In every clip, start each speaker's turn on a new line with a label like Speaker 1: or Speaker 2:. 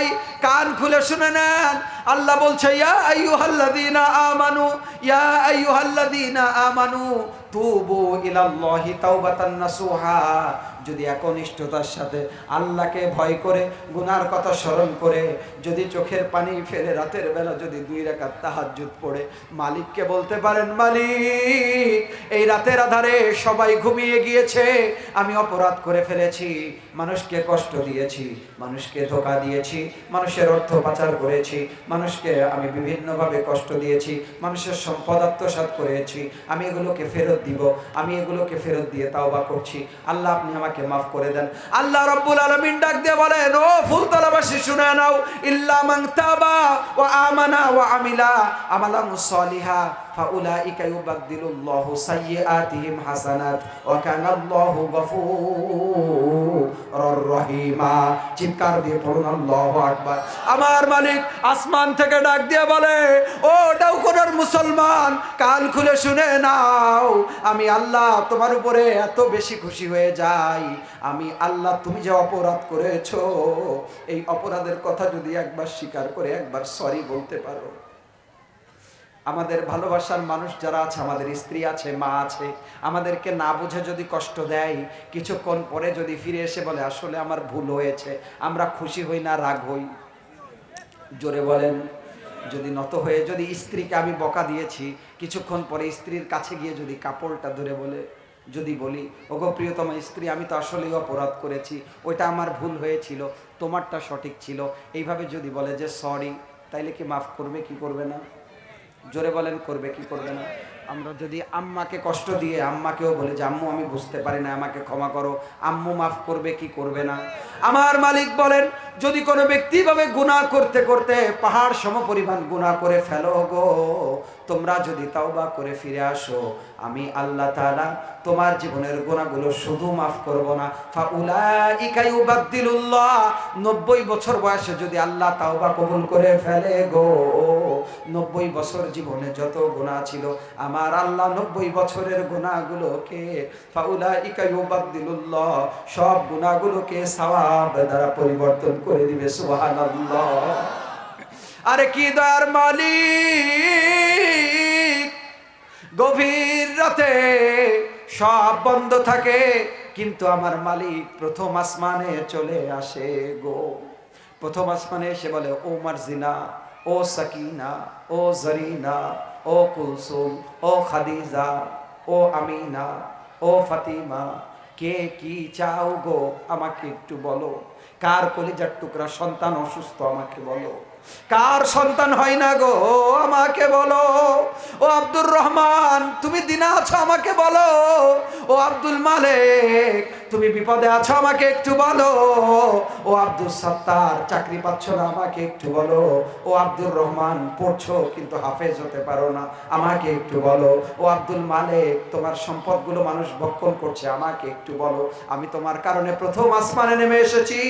Speaker 1: ভাই, কান খুলে শুনে নেন। আল্লাহ বলছে, ইয়া আইয়ুহাল্লাযীনা আমানু, ইয়া আইয়ুহাল্লাযীনা আমানু, তুবু ইলাল্লাহি তাওবাতান নাসুহা। যদি একনিষ্ঠতার সাথে আল্লাহকে ভয় করে, গুনার কথা স্মরণ করে, যদি চোখের পানি ফেলে, রাতের বেলা যদি দুই রাকাত তাহাজ্জুদ পড়ে, মালিককে বলতে পারেন, মালিক, এই রাতের আধারে সবাই ঘুমিয়ে গিয়েছে, আমি অপরাধ করে ফেলেছি, মানুষকে কষ্ট দিয়েছি, মানুষকে ধোকা দিয়েছি, মানুষের অর্থ পাচার করেছি, মানুষকে আমি বিভিন্নভাবে কষ্ট দিয়েছি, মানুষের সম্পদ আত্মসাৎ করেছি, আমি এগুলোকে ফেরত দিব, আমি এগুলোকে ফেরত দিয়ে তাওবা করছি, আল্লাহ আপনি আমাকে মাফ করে দেন। আল্লাহ রব্বুল আলমিন ডাক দিয়ে বলেন, ও ফুলতলাবাসী, শুনে নাও। ইল্লা মান তাবা ও আমানা ও আমিলা আমালাম সলিহা فأولئك يبدل الله سيئاتهم হাসানাত وكان الله গফুরুর চিৎকার দিয়ে পড়ুন, আল্লাহু আকবার। আমার মালিক আসমান থেকে ডাক দিয়ে বলে, ও ডাউকোনার মুসলমান, কান খুলে শুনে নাও, আমি আল্লাহ তোমার উপরে এত বেশি খুশি হয়ে যাই। আমি আল্লাহ, তুমি যে অপরাধ করেছ, এই অপরাধের কথা যদি একবার স্বীকার করে, একবার সরি বলতে পারো। আমাদের ভালোবাসার মানুষ যারা আছে, আমাদের স্ত্রী আছে, মা আছে, আমাদেরকে না বুঝে যদি কষ্ট দেয়, কিছুক্ষণ পরে যদি ফিরে এসে বলে, আসলে আমার ভুল হয়েছে, আমরা খুশি হই না, রাগ হই। জোরে বলেন, যদি নত হয়ে, যদি স্ত্রীকে আমি বকা দিয়েছি, কিছুক্ষণ পরে স্ত্রীর কাছে গিয়ে যদি কাপড়টা ধরে বলে, যদি বলি, ওগো প্রিয়তম স্ত্রী, আমি তো আসলেই অপরাধ করেছি, ওইটা আমার ভুল হয়েছিল, তোমারটা সঠিক ছিল। এইভাবে যদি বলে যে, সরি, তাইলে কি মাফ করবে, কি করবে না? জোরে বলেন, করবে কি করবে না? আমরা যদি আম্মাকে কষ্ট দিয়ে, আম্মাকেও বলে যে, আম্মু, আমি বুঝতে পারি না, আমাকে ক্ষমা করো। আম্মু মাফ করবে কি করবে না? আমার মালিক বলেন যদি কোনো ব্যক্তি ভাবে গুনাহ করতে করতে পাহাড় সম পরিমাণ গুনাহ করে ফেলো গো, তোমরা যদি তাওবা করে ফিরে আসো, আমি আল্লাহ তাআলা তোমার জীবনের গুনাহগুলো শুধু মাফ করব না। ফাউলাইকা ইউবাদদিলুল্লাহ 90 বছর বয়সে যদি আল্লাহ তাওবা কবুল করে ফেলে গো, নব্বই বছর জীবনে যত গুণা ছিল, আমার আল্লাহ নব্বই বছরের গুণাগুলোকে ফাউলা ইকাইবাদ্দিলুল্লাহ সব গুণাগুলোকে সওয়াব দ্বারা পরিবর্তন করে দিবে, সুবহানাল্লাহ। আরে কি দয়ার মালিক? গভীর রাতে সব বন্ধ থাকে, কিন্তু আমার মালিক প্রথম আসমানে চলে আসে গো। প্রথম আসমানে এসে বলে, ও মার্জিনা, ও সাকিনা, ও জরিনা, ও কুলসুম, ও খাদিজা, ও আমিনা, ও ফাতিমা কে কি চাও গো আমাকে একটু বলো। কার কলিজার টুকরা সন্তান অসুস্থ আমাকে বলো। কার সন্তান হয় না গো? আমাকে বলো। ও আব্দুর রহমান, তুমি দিনা আছো, আমাকে বলো। ও আব্দুল মালিক, তুমি বিপদে আছো, আমাকে একটু বলো। ও আব্দুল সত্তার, চাকরি পাচ্ছ না, আমাকে একটু বলো। ও আব্দুর রহমান, পড়ছো, কিন্তু হাফেজ হতে পারো না, আমাকে একটু বলো। ও আব্দুল মালিক, তোমার সম্পদগুলো মানুষ ভক্ষণ করছে, আমাকে একটু বলো। আমি তোমার কারণে প্রথম আসমানে নেমে এসেছি।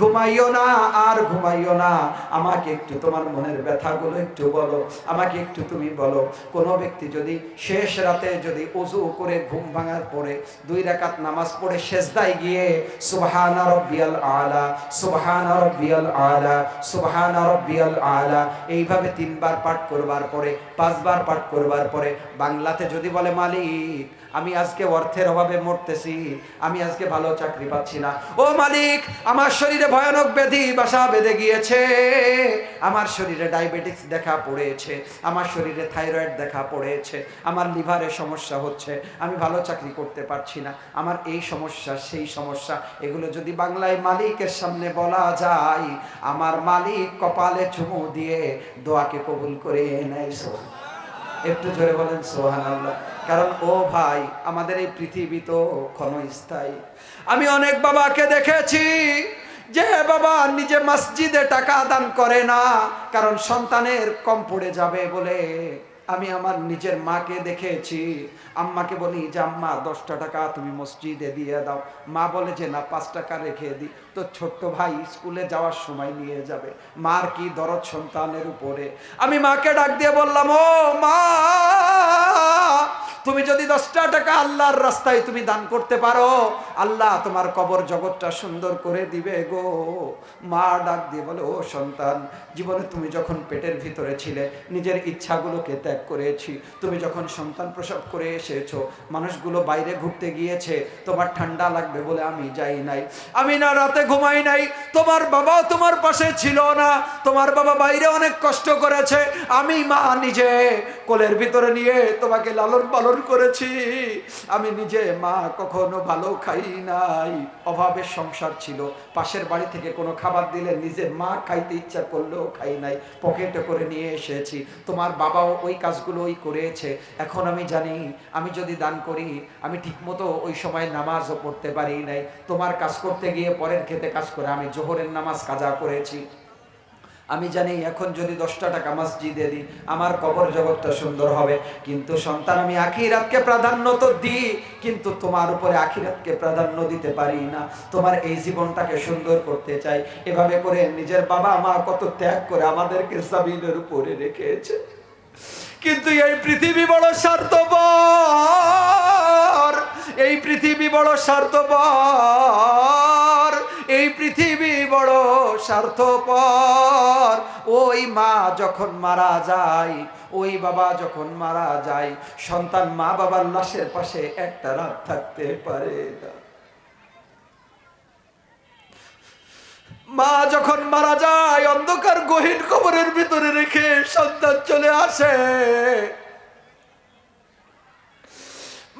Speaker 1: ঘুমাইও না, আর ঘুমাইও না। আমাকে একটু তোমার মনের ব্যথাগুলো একটু বলো, আমাকে একটু তুমি বলো। কোনো ব্যক্তি যদি শেষ রাতে যদি অজু করে ঘুম ভাঙার পরে দুই রাকাত নামাজ পড়ে শেষদায় গিয়ে, সুবহানা রব্বিয়াল আলা, সুবহানা রব্বিয়াল আলা, সুবহানা রব্বিয়াল আলা, এইভাবে তিনবার পাঠ করবার পরে, পাঁচবার পাঠ করবার পরে, বাংলাতে যদি বলে মালিক আমি আজকে অর্থের অভাবে মরতেছি, আমি আজকে ভালো চাকরি পাচ্ছি না। ও মালিক, আমার শরীরে ভয়ানক ব্যাধি, বাসা বেঁধে গিয়েছে। আমার শরীরে ডায়াবেটিক্স দেখা পড়েছে, আমার শরীরে থাইরয়েড দেখা পড়েছে, আমার লিভারে সমস্যা হচ্ছে, আমি ভালো চাকরি করতে পারছি না। আমার এই সমস্যা, সেই সমস্যা, এগুলো যদি বাংলায় মালিকের সামনে বলা যায়, আমার মালিক কপালে চুমু দিয়ে দোয়াকে কবুল করে নেয়। একটু জোরে বলেন সোহান আল্লাহ কারণ, ও ভাই, আমাদের এই পৃথিবী তো ক্ষণস্থায়ী। আমি অনেক বাবাকে দেখেছি যে বাবা নিজে মসজিদে টাকা দান করে না, কারণ সন্তানের কম পড়ে যাবে বলে। আমি আমার নিজের মাকে দেখেছি। আম্মাকে বলি যে আম্মা, দশটা টাকা তুমি মসজিদে দিয়ে দাও। মা বলে, যে না, পাঁচ টাকা রেখে দিই। তো ছোট্ট ভাই স্কুলে যাওয়ার সময় নিয়ে যাবে। মার কি দরদ সন্তানের উপরে? আমি মাকে ডাক দিয়ে বললাম, ও মা! তুমি যদি দশটা টাকা আল্লাহর রাস্তায় তুমি দান করতে পারো, আল্লাহ তোমার কবর জগৎটা সুন্দর করে দিবে গো। মা ডাক দিয়ে বলে, ও সন্তান, জীবনে তুমি যখন পেটের ভিতরে ছিলে, নিজের ইচ্ছাগুলোকে ত্যাগ করেছি। তুমি যখন সন্তান প্রসব করে এসেছ, মানুষগুলো বাইরে ঘুরতে গিয়েছে, তোমার ঠান্ডা লাগবে বলে আমি যাই নাই। আমি না রাতে ঘুমাই নাই, তোমার বাবাও তোমার পাশে ছিল না, তোমার বাবা বাইরে অনেক কষ্ট করেছে। আমি মা নিজে কোলের ভিতরে নিয়ে তোমাকে লালন পালন করেছি। আমি নিজে মা কখনো ভালো খাই নাই। অভাবের সংসার ছিল। পাশের বাড়ি থেকে কোনো খাবার দিলে নিজে মা খাইতে ইচ্ছা করলেও খাই নাই। পকেটে করে নিয়ে এসেছি। তোমার বাবাও ওই কাজগুলোই করেছে। এখন আমি জানি, আমি যদি দান করি, আমি ঠিকমতো ওই সময় নামাজও পড়তে পারি নাই। তোমার কাজ করতে গিয়ে পরের খেতে কাজ করে আমি জোহরের নামাজ কাজা করেছি। আমি জানি এখন যদি দশটা টাকা মসজিদে দিই, আমার কবর জগৎটা সুন্দর হবে। কিন্তু সন্তান, আমি আখিরাতকে প্রাধান্য তো দিই, কিন্তু তোমার উপরে আখিরাতকে প্রাধান্য দিতে পারি না। তোমার এই জীবনটাকে সুন্দর করতে চাই। এভাবে করে নিজের বাবা মা কত ত্যাগ করে আমাদেরকে জামিনের উপরে রেখেছে। কিন্তু এই পৃথিবী বড় স্বার্থপর। এই পৃথিবী বড় স্বার্থপর। এই পৃথিবী বড় স্বার্থপর। ওই মা যখন মারা যায়, ওই বাবা যখন মারা যায়, সন্তান মা বাবার লাশের পাশে একটা রাত থাকতে পারে না। মা যখন মারা যায়, অন্ধকার গহীন কবরের ভিতরে রেখে সন্তান চলে আসে।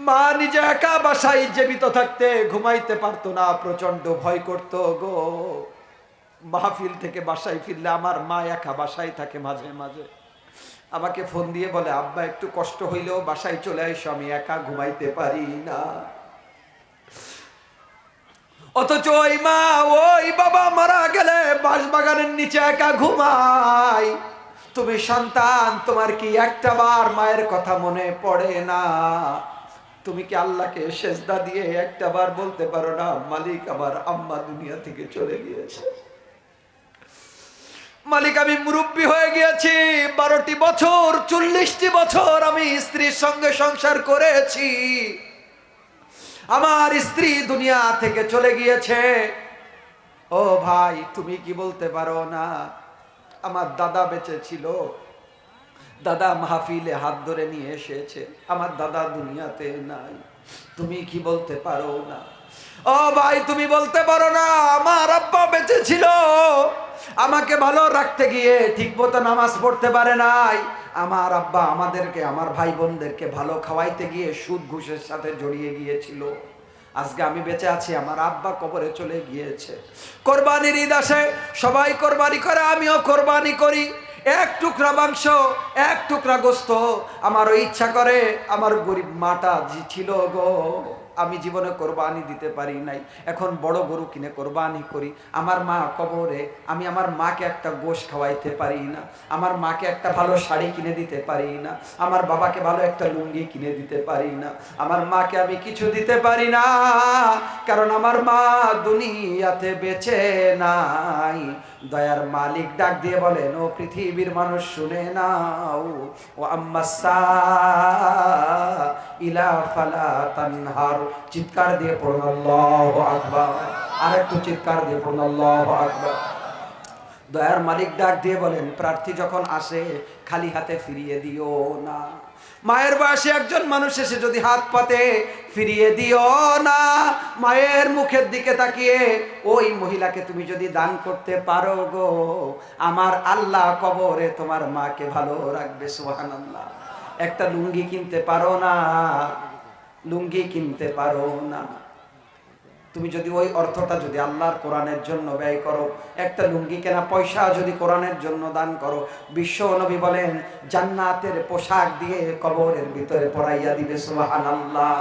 Speaker 1: মা নিজে একা বাসায় জীবিত থাকতে ঘুমাইতে পারতো না প্রচণ্ড ভয় করত গো। মাহফিল থেকে বাসায় ফিরলে আমার মা একা বাসায় থাকে মাঝে মাঝে। আমাকে ফোন দিয়ে বলে, আব্বা, একটু কষ্ট হইলেও বাসায় চলে এসো আমি একা ঘুমাইতে পারি না। অথচ ওই মা, ওই বাবা মারা গেলে বাঁশবাগানের নিচে একা ঘুমাই। তুমি সন্তান, তোমার কি একটা বার মায়ের কথা মনে পড়ে না? তুমি কি আল্লাহকে সেজদা দিয়ে একটা বার বলতে পারো না, মালিক আমার আম্মা দুনিয়া থেকে চলে গিয়েছে? মালিক, আমি মুরব্বী হয়ে গিয়েছি। বারোটি বছর, চল্লিশটি বছর আমি স্ত্রীর সঙ্গে সংসার করেছি। আমার স্ত্রী দুনিয়া থেকে চলে গিয়েছে। ও ভাই, তুমি কি বলতে পারো না? আমার দাদা বেঁচে ছিল। দাদা মাহফিলে হাত ধরে নিয়ে এসেছে। আমার দাদা দুনিয়াতে নাই। তুমি কি বলতে পারো না? ও ভাই, তুমি বলতে পারো না, আমার আব্বা বেঁচে ছিল। আমাকে ভালো রাখতে গিয়ে ঠিক মতো নামাজ পড়তে পারে নাই। আমার আব্বা আমাদেরকে, আমার ভাই বোনদেরকে ভালো খাওয়াইতে গিয়ে সুদ ঘুষের সাথে জড়িয়ে গিয়েছিল। আজকে আমি বেঁচে আছি, আমার আব্বা কবরে চলে গিয়েছে। কোরবানির ঈদ আসে, সবাই কোরবানি করে, আমিও কোরবানি করি। এক টুকরা মাংস, এক টুকরা গোস্ত, আমারও ইচ্ছা করে, আমার গরিব মাটা জি ছিল গো। আমি জীবনে কোরবানি দিতে পারি নাই। এখন বড় গরু কিনে কোরবানি করি। আমার মা কবরে, আমি আমার মাকে একটা গোশ খাওয়াইতে পারি না। আমার মাকে একটা ভালো শাড়ি কিনে দিতে পারি না। আমার বাবাকে ভালো একটা লুঙ্গি কিনে দিতে পারি না। আমার মাকে আমি কিছু দিতে পারি না। কারণ আমার মা দুনিয়াতে বেঁচে নাই। দয়ার মালিক ডাক দিয়ে বলেন, ও পৃথিবীর মানুষ, শুনে নাও। ও আম্মাসা ইলা ফালা তানহার। চিৎকার দিয়ে পড়ল আকবার। আর একটু চিৎকার দিয়ে আল্লাহু আকবার। দয়ার মালিক ডাক দিয়ে বলেন, প্রার্থী যখন আসে, খালি হাতে ফিরিয়ে দিও না। মায়ের বয়সে একজন মানুষ এসে যদি হাত পাতে, ফিরিয়ে দিও না। মায়ের মুখের দিকে তাকিয়ে, ওই মহিলাকে তুমি যদি দান করতে পারো গো, আমার আল্লাহ কবরে তোমার মাকে ভালো রাখবে সোহান সুবহানাল্লাহ। একটা লুঙ্গি কিনতে পারো না, লুঙ্গি কিনতে পারো না। তুমি যদি ওই অর্থটা যদি আল্লাহর কোরআনের জন্য ব্যয় করো, একটা লুঙ্গি কেনা পয়সা যদি কোরআনের জন্য দান করো, বিশ্ব নবী বলেন, জান্নাতের পোশাক দিয়ে কবরের ভিতরে পড়াইয়া দিবে সুবাহান আল্লাহ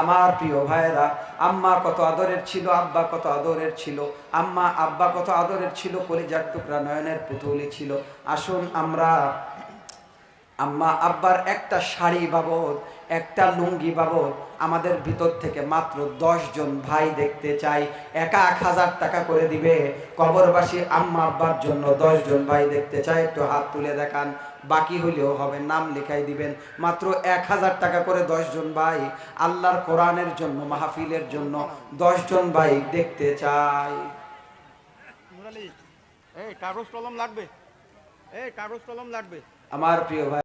Speaker 1: আমার প্রিয় ভাইয়েরা, আম্মা কত আদরের ছিল, আব্বা কত আদরের ছিল, আম্মা, আব্বা কত আদরের ছিল, কলিজার টুকরা নয়নের পুতুলি ছিল। আসুন আমরা আম্মা, আব্বার একটা শাড়ি বাবদ একটা লুঙ্গি বাবদ আমাদের ভিতর থেকে মাত্র দশ জন ভাই দেখতে চাই। একা এক হাজার টাকা করে দিবে। কবরবাসী আম্মা আব্বার জন্য দশ জন ভাই দেখতে চাই একটু হাত তুলে দেখান। বাকি হইলেও হবে। নাম লেখাই দিবেন। মাত্র এক হাজার টাকা করে দশজন ভাই আল্লাহর কোরআনের জন্য মাহফিলের জন্য দশজন ভাই দেখতে চাই
Speaker 2: এই কাগজ কলম লাগবে। এই কাগজ কলম লাগবে।
Speaker 1: আমার প্রিয় ভাই